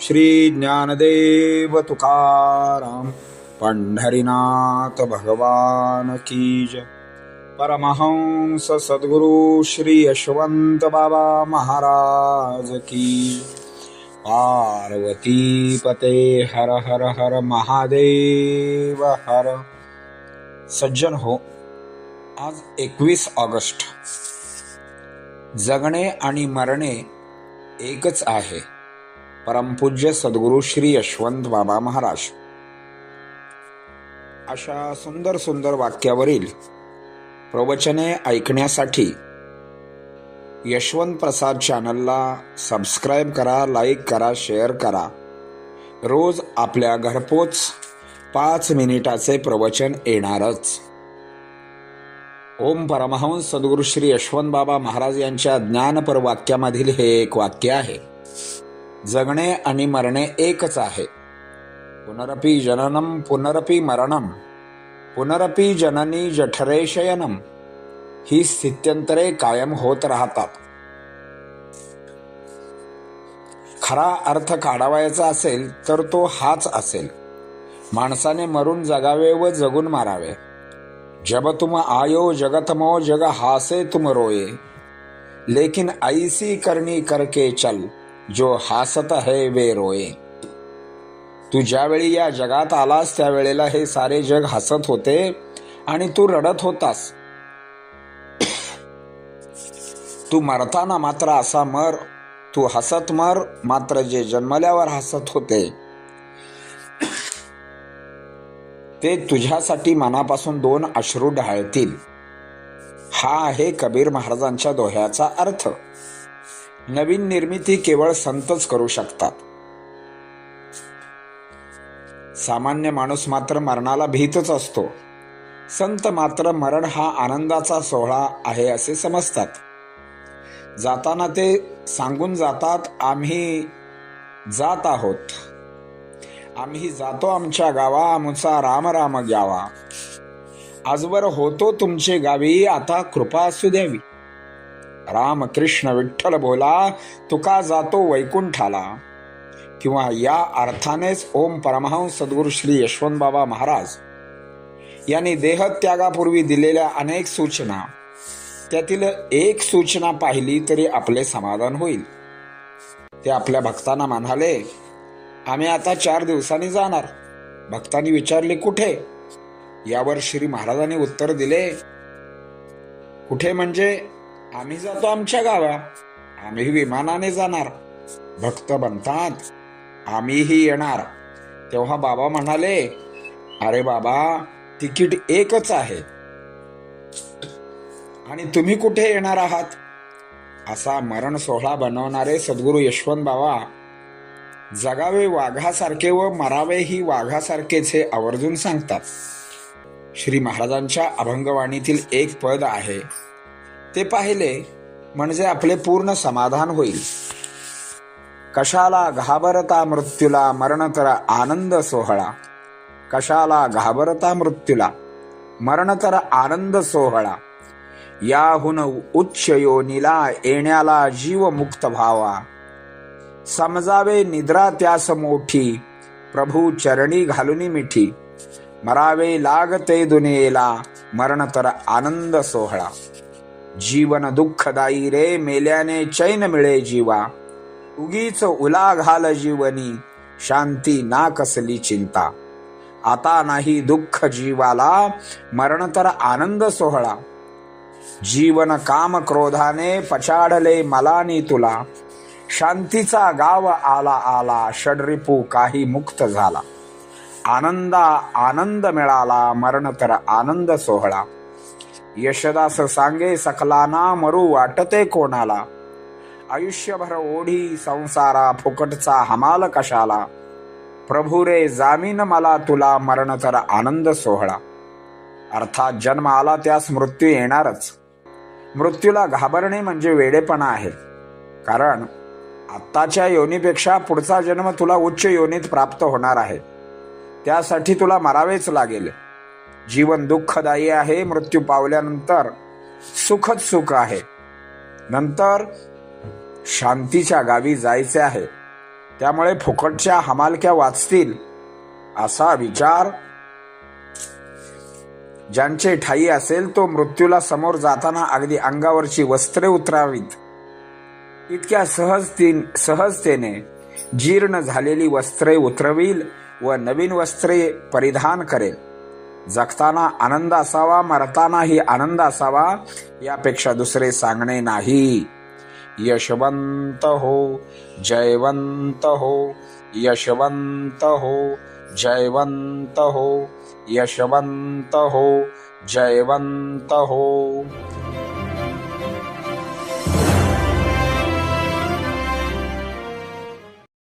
श्री ज्ञानदेव तुकाराम पंढरीनाथ भगवान की जय। परमहंस सद्गुरु श्री यशवंत बाबा महाराज की पार्वती पते हर हर हर महादेव हर। सज्जन हो आज एकवीस ऑगस्ट। जगणे आणि मरणे एकच आहे। परमपूज्य सद्गुरु श्री यशवंत बाबा महाराज. अशा सुंदर सुंदर वाक्यावरील प्रवचने ऐकण्यासाठी यशवंत प्रसाद चॅनलला सबस्क्राईब करा लाईक करा शेअर करा. रोज आपल्या घरपोच पाच मिनिटाचे प्रवचन येणारच. ओम परमहंस सद्गुरु श्री यशवंत बाबा महाराज यांच्या ज्ञानपर वाक्यामधील हे एक वाक्य आहे. जगणे आणि मरणे एकच आहे. पुनरपी जननम पुनरपी मरणम पुनरपी जननी जठरे शयनम ही स्थित्यंतरे कायम होत राहतात. खरा अर्थ काढावायचा असेल तर तो हाच असेल. माणसाने मरून जगावे व जगून मारावे. जब तुम आयो जगतमो जग हासे तुम रोये. लेकिन ऐसी करणी करके चल जो हासत है वे रोये तू ज्यावेळी या जगात आलास त्यावेळेला हे सारे जग हसत होते आणि तू रडत होतास. तू मरताना मात्र असा मर तू हसत मर मात्र जे जन्मल्यावर हसत होते ते तुझ्यासाठी मनापासून दोन अश्रू ढाळतील. हा आहे कबीर महाराजांच्या दोह्याचा अर्थ. नवीन निर्मिती केवळ संतच करू शकतात. सामान्य माणूस मात्र मरणाला भीतच असतो. संत मात्र मरण हा आनंदाचा सोहळा आहे असे समजतात. जाताना ते सांगून जातात आम्ही जात आहोत. आम्ही जातो आमच्या गावा आमचा राम राम घ्यावा आजवर होतो तुमचे गावी आता कृपा असू द्यावी. राम कृष्ण विठ्ठल बोला तुका जातो वैकुंठाला. किंवा या अर्थानेच ओम परमहंस सद्गुरु श्री यशवंत बाबा महाराज यांनी देहत्यागापूर्वी दिलेल्या अनेक सूचना. त्यातील एक सूचना पाहिली तरी आपले समाधान होईल. ते आपल्या भक्तांना म्हणाले आम्ही आता चार दिवसांनी जाणार. भक्तांनी विचारले कुठे? यावर श्री महाराजांनी उत्तर दिले कुठे म्हणजे आम्ही जातो आमच्या गावा. आम्ही विमानाने जाणार. भक्त बनतात. आम्हीही येणार. तेव्हा बाबा म्हणाले अरे बाबा तिकीट एकच आहे. आणि तुम्ही कुठे येणार आहात? असा मरण सोहळा बनवणारे सद्गुरू यशवंत बाबा जगावे वाघासारखे व मरावे ही वाघासारखेच हे आवर्जून सांगतात. श्री महाराजांच्या अभंगवाणीतील एक पद आहे. ते पाहिले म्हणजे आपले पूर्ण समाधान होईल. कशाला घाबरता मृत्यूला मरण तर आनंद सोहळा. कशाला घाबरता मृत्यूला मरण तर आनंद सोहळा. याहून उच्च योनीला येण्याला जीव मुक्त व्हावा. समजावे निद्रा त्यास मोठी. प्रभू चरणी घालुनी मिठी. मरावे लागते दुनियेला मरण तर आनंद सोहळा. जीवन दुःखदायी रे मेल्याने चैन मिळे जीवा. उगीच उला घाल जीवनी शांती ना कसली चिंता. आता नाही दुःख जीवाला मरण तर आनंद सोहळा. जीवन काम क्रोधाने पछाडले मलानी तुला. शांतीचा गाव आला आला षडरिपू काही मुक्त झाला. आनंदा आनंद मिळाला मरण तर आनंद सोहळा. यशदास सांगे सकलाना मरू वाटते कोणाला. आयुष्यभर ओढी संसारा फुकटचा हमाल कशाला. प्रभू रे जामीन मला तुला मरण तर आनंद सोहळा. अर्थात जन्म आला त्यास मृत्यू येणारच. मृत्यूला घाबरणे म्हणजे वेडेपणा आहे. कारण आत्ताच्या योनीपेक्षा पुढचा जन्म तुला उच्च योनीत प्राप्त होणार आहे. त्यासाठी तुला मरावेच लागेल. जीवन दुःखदायी आहे मृत्यू पावल्यानंतर सुखच सुख आहे. नंतर शांतीच्या गावी जायचे आहे. त्यामुळे फुकटच्या हमालक्या वाचतील असा विचार ज्यांचे ठाई असेल तो मृत्यूला समोर जाताना अगदी अंगावरची वस्त्रे उतरावीत. इतक्या सहजती सहजतेने जीर्ण झालेली वस्त्रे उतरवील व नवीन वस्त्रे परिधान करेल. जगताना आनंद असावा मरतानाही आनंद असावा यापेक्षा दुसरे सांगणे नाही. यशवंत हो जयवंत हो यशवंत हो जयवंत हो यशवंत हो जयवंत हो.